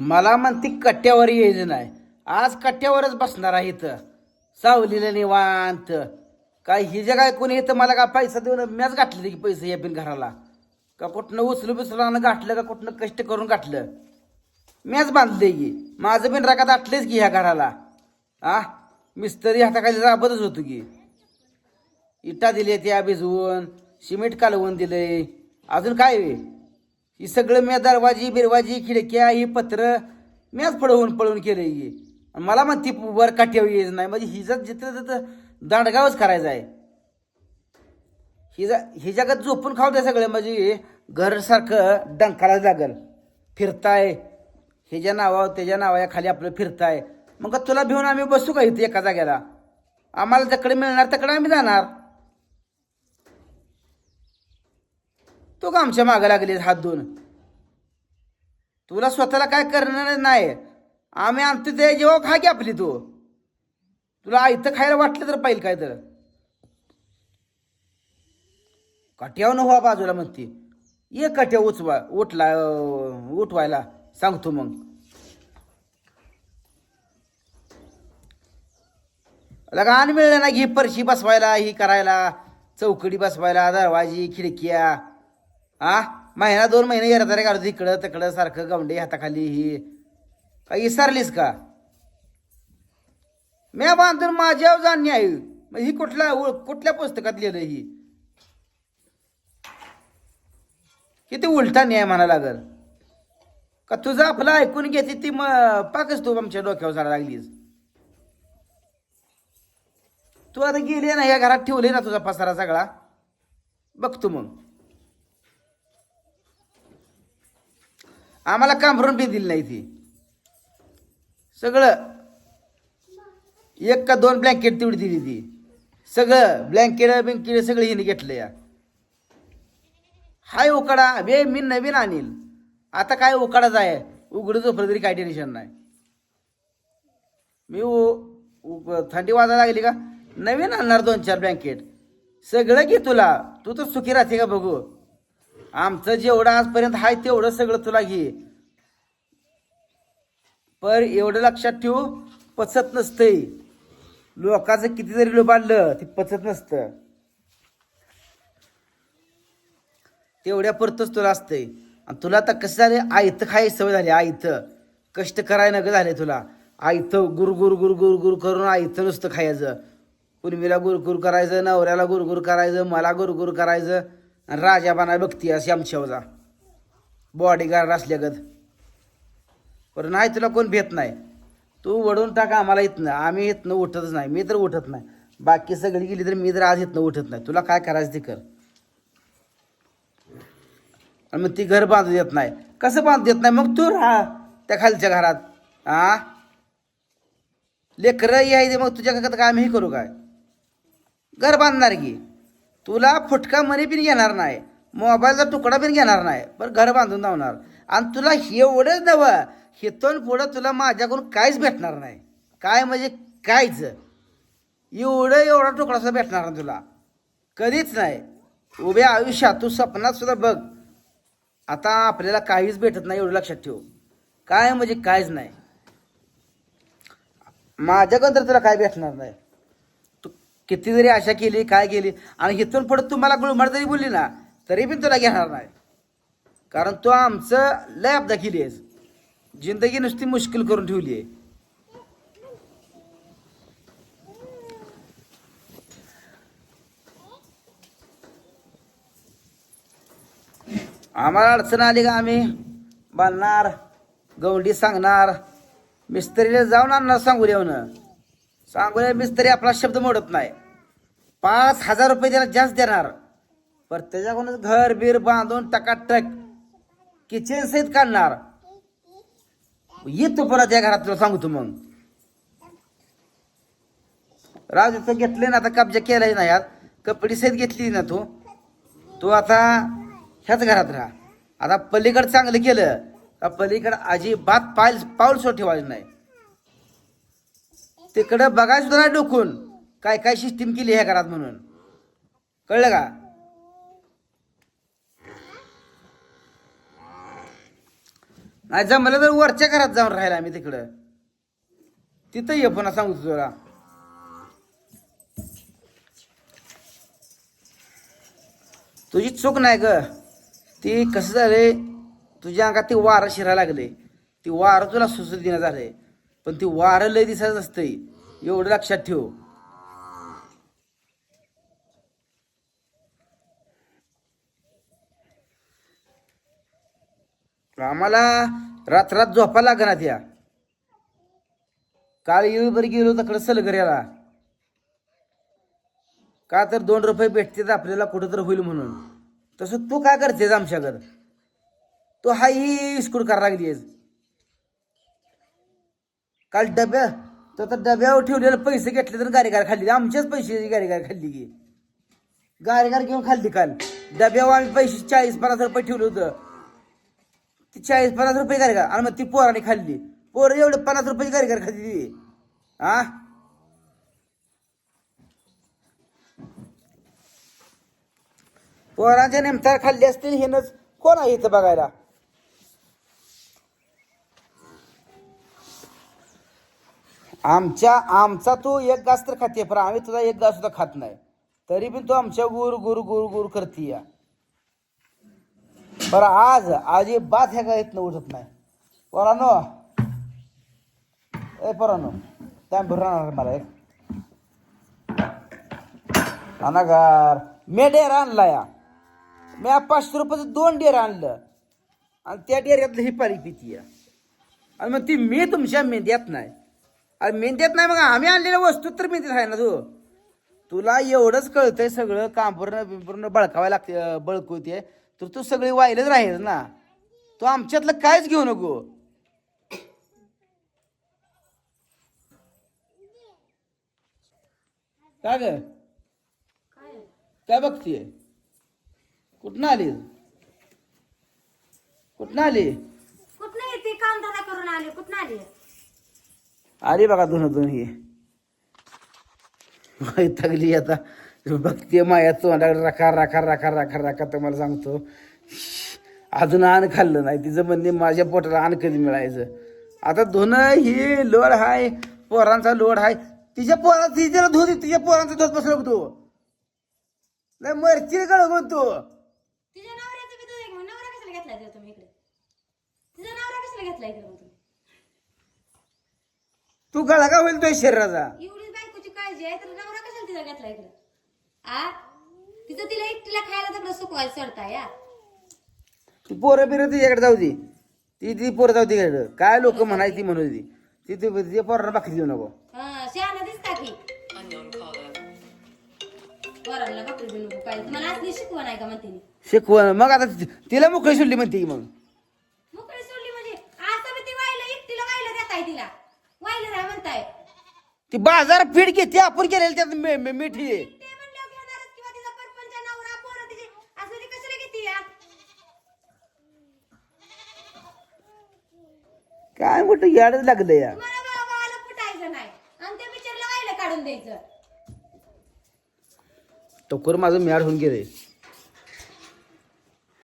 मला म्हणते कट्ट्यावर यायचं नाही. आज कट्ट्यावरच बसणार आहे इथं. सावलीला निवांत. काय हे जे काय कोणी येतं मला काय पैसा देऊन मॅच घातले की पैसे या बिन घराला? का कुठनं उचलू बिचलू गाठलं का कुठनं कष्ट करून गाठलं मॅच बांधले की माझं बिन रागात आटलेच की ह्या घराला. आ? मिस्तरी हाताखाली राबतच होतो की. इटा दिले त्या भिजवून सिमेंट कालवून दिले अजून काय वे ही सगळं मी दरवाजी बिरवाजी खिडक्या ही पत्र मॅच पळवून पळवून केलं ही. मला म्हणती वर काठ्यावर यायचं नाही म्हणजे हिचं जिथं तिथं दांडगावच करायचं आहे. हिजा ही जगात झोपून खाऊ द्या सगळं म्हणजे घरसारखं डंकालाच लागल. फिरताय. ह्याच्या नावावर त्याच्या नावाच्या खाली आपलं फिरताय. मग तुला भिवून आम्ही बसू का इथे एका जाग्याला आम्हाला जकडे मिळणार तकडे आम्ही जाणार. तो का आमच्या मागं लागले हात धुवून? तुला स्वतःला काय करणार नाही. आम्ही आणतो ते जेव्हा खा की आपली तू. तुला आयतं खायला वाटलं तर पाहिजे काय तर. कट्यावर व्हा बाजूला म्हणते. ये कट्या उचवा उठला उठवायला. सांगतो मग. लगा मिळलं ना घे परशी बसवायला ही करायला चौकडी बसवायला दरवाजी खिडक्या. आ महिना दोन महिने येणार काढतो इकडं तिकडं सारखं गवंडी हाताखाली ही. काही विसरलीस का? म्या बांधून माझ्यावर जाणणी आहे. मग ही कुठल्या कुठल्या पुस्तकात लिहिलं ही? किती उलटा न्याय म्हणा लागल? का तुझं आपलं ऐकून घेते ती मग पाकच तू आमच्या डोक्यावर जायला लागलीस. तू आता गेली ना या घरात ठेवली ना तुझा पसारा सगळा? बघतो मग. आम्हाला कांभरून बी दिली नाही ती. सगळं एक का दोन ब्लँकेट तेवढी दिली ती. सगळं ब्लँकेट बिंकेट सगळं हिने घेतलं या. हाय उकाडा बे मी नवीन आणील. आता काय उकाडाच आहे? उघडं झोपलं तरी काय टेन्शन नाही. मी उ- थंडी वाजायला लागली का? नवीन आणणार दोन चार ब्लँकेट सगळं घे तुला. तू तर सुखी राहते का बघू? आमचं जेवढं आजपर्यंत आहे तेवढं सगळं तुला घे. पर एवढं लक्षात ठेवू पचत नसतंय. लोकांचं किती जरी लोबाडलं ते पचत नसतं. तेवढ्या पुरतच तुला असतंय. आणि तुला आता कसं झालं आयत खायची सवय झाली? आयत कष्ट करायला नग झाले तुला. आयतं गुर गुर गुर गुर गुर करून आयत नुसतं खायचं. पूर्वीला गुरगुर करायचं नवऱ्याला गुरगुर करायचं मला गुरगुर करायचं. आणि राजा बनाय बघती अशी आमच्यावजा बॉडीगार्ड असल्यागत. पण नाही तुला कोण भेट नाही. तू वडून टाक आम्हाला इथनं. आम्ही इथनं उठतच नाही. मी तर उठत नाही. बाकी सगळी गेली तर मी तर आज इथनं उठत नाही. तुला काय करायचं ते कर. आणि मग ती घर बांधू देत नाही. कसं बांधू देत नाही? मग तू राहा त्या खालच्या घरात. आ? लेकरं यायचे मग तुझ्या काय आम्ही हे करू काय? घर बांधणार की? तुला फुटका मनी पण घेणार नाही. मोबाईलचा तुकडा पण घेणार नाही. बरं घर बांधून लावणार. आणि तुला एवढंच नवं हिथून पुढं तुला माझ्याकडून काहीच भेटणार नाही. काय म्हणजे कायच एवढं एवढा तुकडा सुद्धा भेटणार नाही तुला. कधीच नाही. उभ्या आयुष्यात तू स्वप्नात सुद्धा बघ. आता आपल्याला काहीच भेटत नाही एवढं लक्षात ठेव. काय म्हणजे काहीच नाही. माझ्याकडून तर तुला काय भेटणार नाही. तू किती जरी आशा केली काय केली आणि इथून पुढे तू मला गुळमार जरी बोलली ना तरी पण तुला घेणार नाही. कारण तू आमचं लय अब्दा केली आहेस. जिंदगी नुसती मुश्किल करून ठेवली आहे. आम्हाला अडचण आली का आम्ही? बांधणार गवंडी सांगणार मिस्त्रीला जाऊन आणणार सांगू देऊन सांगू मिस्त्री आपला शब्द मोडत नाही. पाच हजार रुपये त्याला जास्त देणार. पर त्याच्याकडूनच घर बीर बांधून टकाटक किचन सहित काढणार. ये तू परत या घरात तुला सांगतो तू मग राजूचं घेतले ना आता कब्जा केलाय ना यात कपडी सहित घेतली ना तू. तू आता ह्याच घरात राहा. आता पलीकडं चांगलं केलं का पलीकडं अजिबात पायल पाऊल सो ठेवायचं नाही. तिकडं बघायचं सुद्धा नाही डोकून. काय काय सिस्टीम केली ह्या घरात म्हणून. कळलं का? नाही जमलं तर वरच्या घरात जाऊन राहिला आम्ही तिकडं. तिथं ये पुन्हा सांगतो तुला. तुझी चूक नाही ग. ती कसं झाले? तुझ्या अंगात ते वारं शिरायला लागले. ती वारं तुला सुचत देण्यात झाले. पण ती वारं लय दिसायचं नसतंय एवढं लक्षात ठेव. आम्हाला रात्रात झोपा लागणार त्या. काल येळभर गेलो तकडं सलगऱ्याला. का तर दोन रुपये भेटतेच आपल्याला कुठं तर होईल म्हणून. तसं तू काय करतेस आमच्याकडं? तू हाही इस्कूट करायला लागलीस काल डब्या तर डब्यावर ठेवलेले पैसे घेतले तर गारीगार खाल्ली. आमच्याच पैशाची गारीगार खाल्ली की. गारीगार घेऊन खाल्ली काल. डब्यावर आम्ही पैसे चाळीस पन्नास रुपये ठेवलं होतं. ती चाळीस पन्नास रुपये घरी का आणि मग ती पोराने खाल्ली. पोरं एवढे पन्नास रुपये घरी गार खाल्ली ती. हा पोरांच्या नेमतार खाल्ली असतील हेनच. कोण आहे इथं बघायला? आमच्या आमचा तू एक घास तर खाते पण आम्ही तुझा एक घास सुद्धा खात नाही. तरी पण तू आमच्या गुर गुर गुर गुर करते या बरं आज आज बात ह्या गायत उठत नाही. पोरानो. ए पोरानो त्या राहणार आणणार मला एक. अनागार. मी डेर आणला या. मी पाचशे रुपयाचं दोन डेर आणलं. आणि त्या डेऱ्यातलं ही पाणी पिती या. आणि मग ती मी तुमच्या मेंद्यात नाही. अरे मेंद्यात नाही मग आम्ही आणलेल्या वस्तू तर मेंद्यात आहे ना तू? तुला एवढंच कळतंय सगळं. कांबरणं बिंबरणं बळकावायला लागते बळकवते तर तू सगळी वाईलच राहील ना. तू आमच्यातलं कायच घेऊ नको. काय ग? काय बघतीये? कुठनं आली? कुठनं आली? कुठनं येते? काम धंदा करून आले. कुठनं आले? आली बघा दोन दोन ही. थकली आता. बघते माया तोंडाकडे राखा राखा राखा राखा राखा तुम्हाला सांगतो अजून आण खाल्लं नाही. तिचं म्हणणे माझ्या पोटाला आण कधी मिळायचं. आता धुन ही लोड हाय पोरांचा लोड हाय. तिच्या पोरा तिच्या धुत तिच्या पोरांचा धुत बसलो तू. लय मरची गळ तू तिच्या नवऱ्याचं बी दूध आहे का? मग नवरा कशाला घेतलाय तिला तुम्ही इकडे? तिचा नवरा कशाला घेतलाय इकडे मग तुम्ही? तू गळा का होईल तुझ्या शरीराचा? एवढी बायकोची काळजी आहे तर नवरा कशाला तिला घेतला इकडे? आ? तिचं तिला एकटीला खायला तिकडे सुकवायला सोडताय या. ती पोरं बिरं तिच्याकडे जाऊ दे. ती ती पोरं जाऊ तिकडे काय लोक म्हणायची म्हणू दे ती. ती ती पोरांना भाकरी देऊ नको. हा शहाणा दिसता की पोरांना बकरी देऊ नको पाहिजे मला असली शिकवण आहे का म्हणते शिकवण. मग आता ति- तिला मोकळी सोडली म्हणते की मग. मोकळी सोडली म्हणजे? असं बी ती वाहिलं एकटीला वाहिलं देताय तिला. वाहिलं राह म्हणताय. ती बाजार फीड घेते आपण केलेली त्यात मी- मी- मिठी आहे. ते म्हणल्यावर घेणारच किंवा तिचा परपंच नवरा पोरं तिची असं ती कशाला घेते या काय मोठं याडच लागलं या. तुम्हाला गावाला फुटायचं नाही. आणि त्या बिचारला वाहिलं काढून द्यायचं. टोकर माझं म्याड होऊन गेलंय.